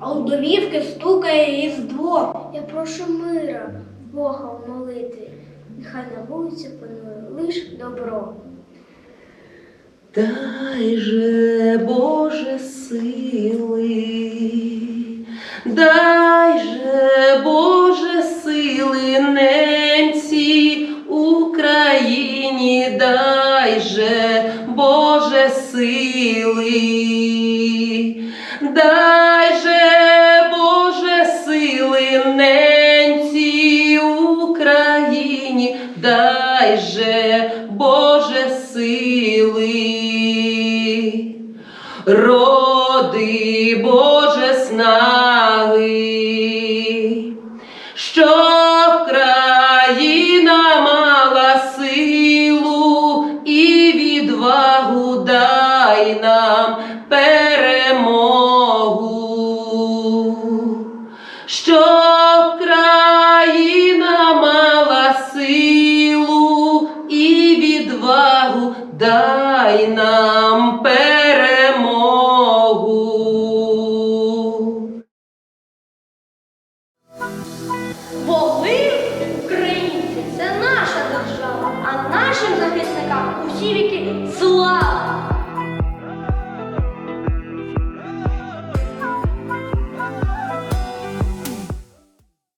А у домівки стукає різдво. Я прошу мира, Бога в молитві, нехай на вулиці панує лиш добро. Дай же, Боже, сили, дай же, Боже, сили ненці Україні, дай же, Боже, сили, дай же, Боже, сили ненці Україні, дай же, Боже, сили. Роди, Боже, снаги, щоб країна мала силу і відвагу дай нам дай нам перемогу. Бо ви, українці, це наша держава, а нашим захисникам усі віки слава!